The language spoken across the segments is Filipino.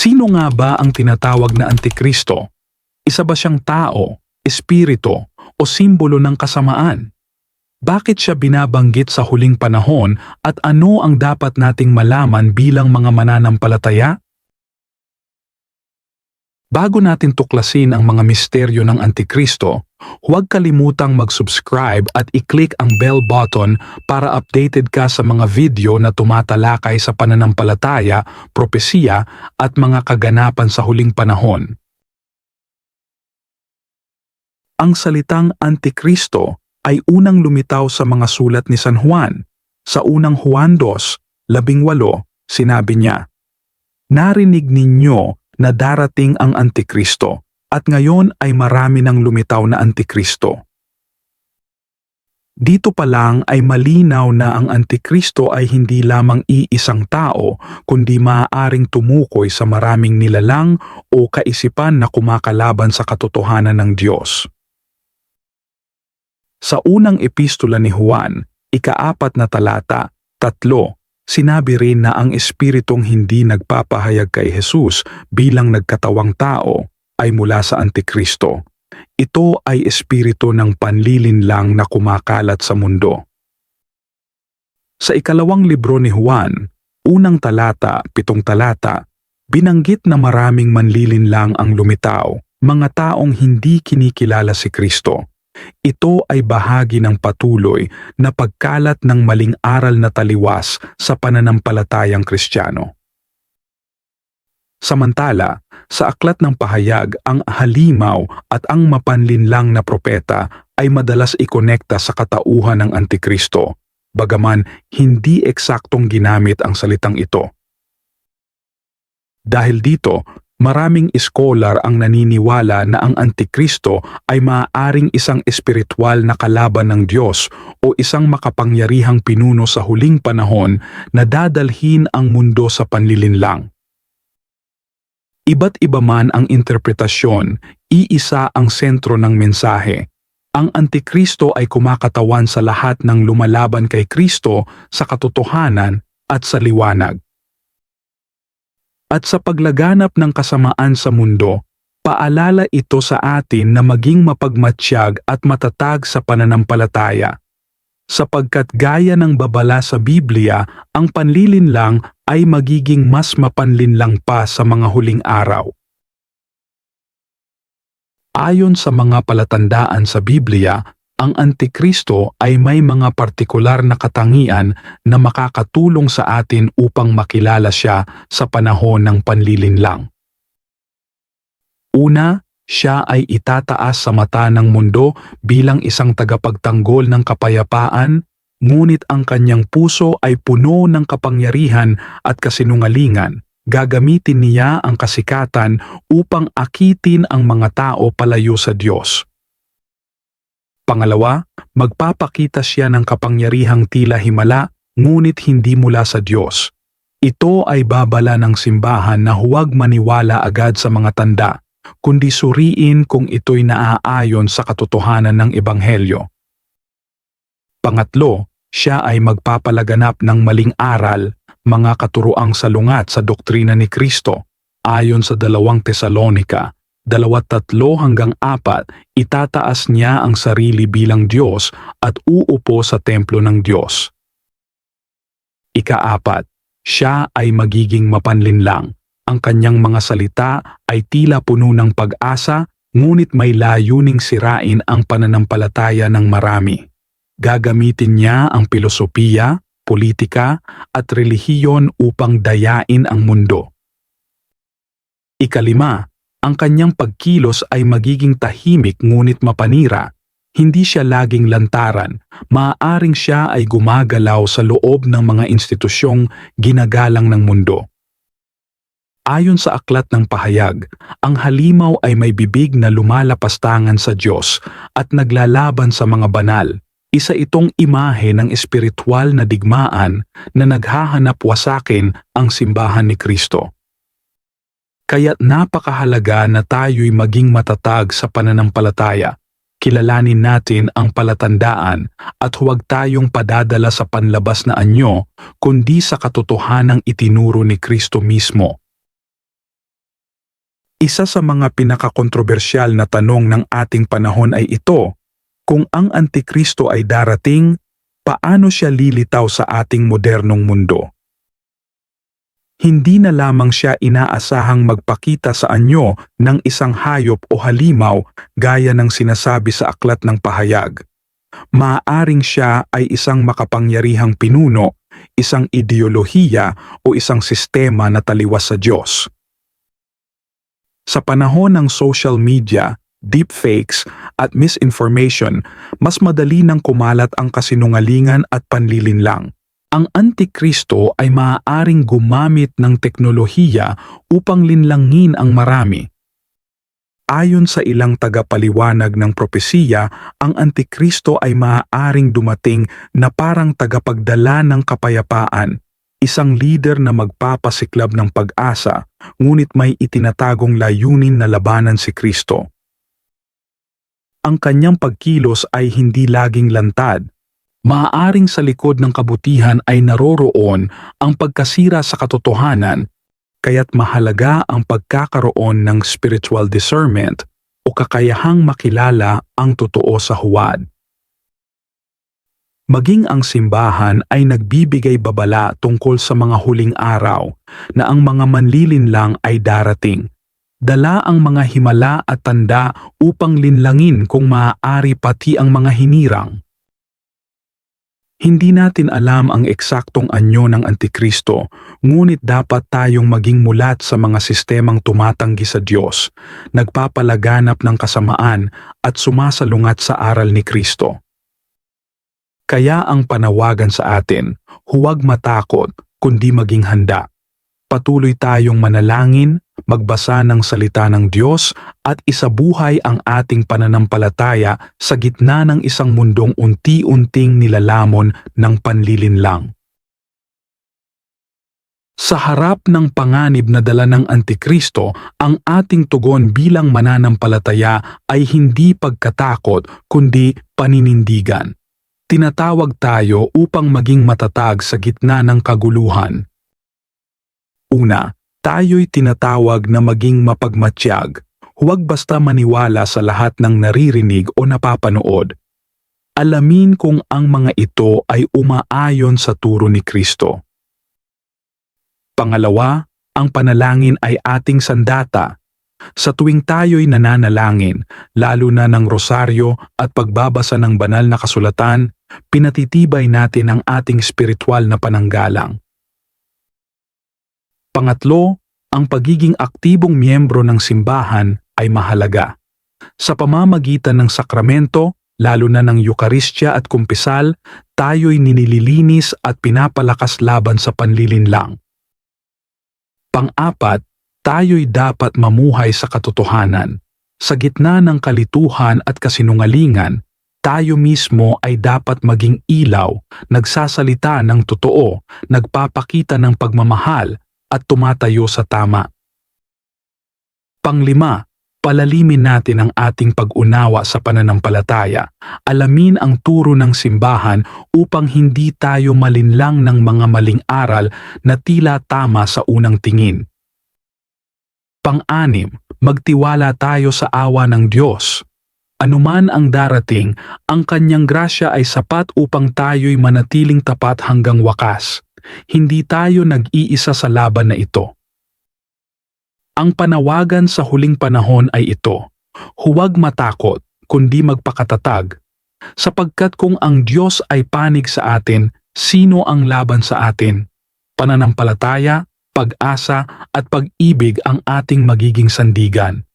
Sino nga ba ang tinatawag na Antikristo? Isa ba siyang tao, espiritu, o simbolo ng kasamaan? Bakit siya binabanggit sa huling panahon at ano ang dapat nating malaman bilang mga mananampalataya? Bago natin tuklasin ang mga misteryo ng Antikristo, huwag kalimutang mag-subscribe at i-click ang bell button para updated ka sa mga video na tumatalakay sa pananampalataya, propesiya at mga kaganapan sa huling panahon. Ang salitang Antikristo ay unang lumitaw sa mga sulat ni San Juan. Sa unang Juan 2, labing walo, sinabi niya, Narinig ninyo na darating ang Antikristo at ngayon ay marami ng lumitaw na Antikristo. Dito pa lang ay malinaw na ang Antikristo ay hindi lamang iisang tao kundi maaaring tumukoy sa maraming nilalang o kaisipan na kumakalaban sa katotohanan ng Diyos. Sa unang epistola ni Juan, ikaapat na talata, tatlo, Sinabi rin na ang espiritong hindi nagpapahayag kay Jesus bilang nagkatawang tao ay mula sa Antikristo. Ito ay espiritu ng panlilinlang na kumakalat sa mundo. Sa ikalawang libro ni Juan, unang talata, pitong talata, binanggit na maraming manlilinlang ang lumitaw, mga taong hindi kinikilala si Kristo. Ito ay bahagi ng patuloy na pagkalat ng maling aral na taliwas sa pananampalatayang Kristiyano. Samantala, sa aklat ng pahayag, ang halimaw at ang mapanlinlang na propeta ay madalas ikonekta sa katauhan ng Antikristo, bagaman hindi eksaktong ginamit ang salitang ito. Dahil dito, Maraming iskolar ang naniniwala na ang Antikristo ay maaaring isang espiritual na kalaban ng Diyos o isang makapangyarihang pinuno sa huling panahon na dadalhin ang mundo sa panlilinlang. Iba't iba man ang interpretasyon, iisa ang sentro ng mensahe. Ang Antikristo ay kumakatawan sa lahat ng lumalaban kay Kristo sa katotohanan at sa liwanag at sa paglaganap ng kasamaan sa mundo, paalala ito sa atin na maging mapagmatsyag at matatag sa pananampalataya. Sapagkat gaya ng babala sa Biblia, ang panlilinlang ay magiging mas mapanlinlang pa sa mga huling araw. Ayon sa mga palatandaan sa Biblia, ang Antikristo ay may mga partikular na katangian na makakatulong sa atin upang makilala siya sa panahon ng panlilinlang. Una, siya ay itataas sa mata ng mundo bilang isang tagapagtanggol ng kapayapaan, ngunit ang kanyang puso ay puno ng kapangyarihan at kasinungalingan. Gagamitin niya ang kasikatan upang akitin ang mga tao palayo sa Diyos. Pangalawa, magpapakita siya ng kapangyarihang tila himala ngunit hindi mula sa Diyos. Ito ay babala ng simbahan na huwag maniwala agad sa mga tanda, kundi suriin kung ito'y naaayon sa katotohanan ng Ebanghelyo. Pangatlo, siya ay magpapalaganap ng maling aral, mga katuroang salungat sa doktrina ni Kristo, ayon sa dalawang Tesalonika dalawat tatlo hanggang apat, itataas niya ang sarili bilang Diyos at uupo sa templo ng Diyos. Ikaapat, siya ay magiging mapanlinlang. Ang kanyang mga salita ay tila puno ng pag-asa, ngunit may layuning sirain ang pananampalataya ng marami. Gagamitin niya ang pilosopiya, politika at relihiyon upang dayain ang mundo. Ikalima, ang kanyang pagkilos ay magiging tahimik ngunit mapanira. Hindi siya laging lantaran, maaaring siya ay gumagalaw sa loob ng mga institusyong ginagalang ng mundo. Ayon sa aklat ng pahayag, ang halimaw ay may bibig na lumalapastangan sa Diyos at naglalaban sa mga banal. Isa itong imahe ng espiritual na digmaan na naghahanap wasakin ang simbahan ni Kristo. Kaya't napakahalaga na tayo'y maging matatag sa pananampalataya. Kilalanin natin ang palatandaan at huwag tayong padadala sa panlabas na anyo kundi sa katotohanang itinuro ni Kristo mismo. Isa sa mga pinakakontrobersyal na tanong ng ating panahon ay ito, kung ang Antikristo ay darating, paano siya lilitaw sa ating modernong mundo? Hindi na lamang siya inaasahang magpakita sa anyo ng isang hayop o halimaw gaya ng sinasabi sa aklat ng pahayag. Maaaring siya ay isang makapangyarihang pinuno, isang ideolohiya o isang sistema na taliwas sa Diyos. Sa panahon ng social media, deepfakes at misinformation, mas madali nang kumalat ang kasinungalingan at panlilinlang. Ang Antikristo ay maaaring gumamit ng teknolohiya upang linlangin ang marami. Ayon sa ilang tagapaliwanag ng propesiya, ang Antikristo ay maaaring dumating na parang tagapagdala ng kapayapaan, isang leader na magpapasiklab ng pag-asa, ngunit may itinatagong layunin na labanan si Kristo. Ang kanyang pagkilos ay hindi laging lantad, Maaaring sa likod ng kabutihan ay naroroon ang pagkasira sa katotohanan, kaya't mahalaga ang pagkakaroon ng spiritual discernment o kakayahang makilala ang totoo sa huwad. Maging ang simbahan ay nagbibigay babala tungkol sa mga huling araw na ang mga manlilinlang ay darating. Dala ang mga himala at tanda upang linlangin kung maaari pati ang mga hinirang. Hindi natin alam ang eksaktong anyo ng Antikristo, ngunit dapat tayong maging mulat sa mga sistemang tumatanggi sa Diyos, nagpapalaganap ng kasamaan at sumasalungat sa aral ni Kristo. Kaya ang panawagan sa atin, huwag matakot kundi maging handa. Patuloy tayong manalangin, magbasa ng salita ng Diyos at isabuhay ang ating pananampalataya sa gitna ng isang mundong unti-unting nilalamon ng panlilinlang. Sa harap ng panganib na dala ng Antikristo, ang ating tugon bilang mananampalataya ay hindi pagkatakot kundi paninindigan. Tinatawag tayo upang maging matatag sa gitna ng kaguluhan Una, tayo'y tinatawag na maging mapagmatsyag. Huwag basta maniwala sa lahat ng naririnig o napapanood. Alamin kung ang mga ito ay umaayon sa turo ni Kristo. Pangalawa, ang panalangin ay ating sandata. Sa tuwing tayo'y nananalangin, lalo na ng rosaryo at pagbabasa ng banal na kasulatan, pinatitibay natin ang ating spiritual na pananggalang. Pangatlo, ang pagiging aktibong miyembro ng simbahan ay mahalaga. Sa pamamagitan ng sakramento, lalo na ng Eukaristya at kumpisal, tayo'y ninililinis at pinapalakas laban sa panlilinlang. Pang-apat, tayo'y dapat mamuhay sa katotohanan. Sa gitna ng kalituhan at kasinungalingan, tayo mismo ay dapat maging ilaw, nagsasalita ng totoo, nagpapakita ng pagmamahal at tumatayo sa tama. Panglima, palalimin natin ang ating pag-unawa sa pananampalataya. Alamin ang turo ng simbahan upang hindi tayo malinlang ng mga maling aral na tila tama sa unang tingin. Pang-anim, magtiwala tayo sa awa ng Diyos. Anuman ang darating, ang kanyang grasya ay sapat upang tayo'y manatiling tapat hanggang wakas. Hindi tayo nag-iisa sa laban na ito. Ang panawagan sa huling panahon ay ito, huwag matakot kundi magpakatatag, sapagkat kung ang Diyos ay panig sa atin, sino ang laban sa atin? Pananampalataya, pag-asa at pag-ibig ang ating magiging sandigan.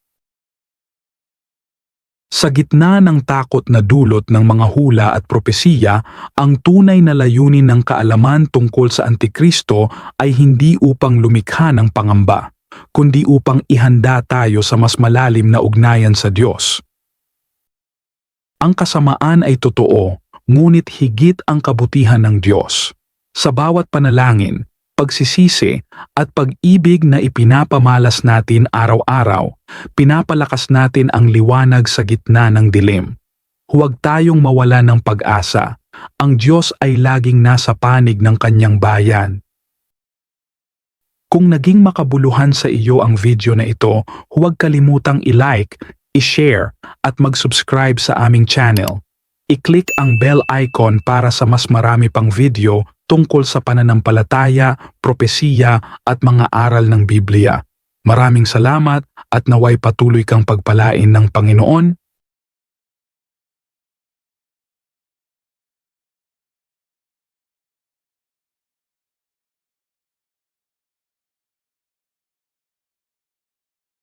Sa gitna ng takot na dulot ng mga hula at propesiya, ang tunay na layunin ng kaalaman tungkol sa Antikristo ay hindi upang lumikha ng pangamba, kundi upang ihanda tayo sa mas malalim na ugnayan sa Diyos. Ang kasamaan ay totoo, ngunit higit ang kabutihan ng Diyos. Sa bawat panalangin, pagsisisi at pag-ibig na ipinapamalas natin araw-araw, pinapalakas natin ang liwanag sa gitna ng dilim. Huwag tayong mawala ng pag-asa. Ang Diyos ay laging nasa panig ng kanyang bayan. Kung naging makabuluhan sa iyo ang video na ito, huwag kalimutang i-like, i-share at mag-subscribe sa aming channel. I-click ang bell icon para sa mas marami pang video tungkol sa pananampalataya, propesiya at mga aral ng Biblia. Maraming salamat at naway patuloy kang pagpalain ng Panginoon.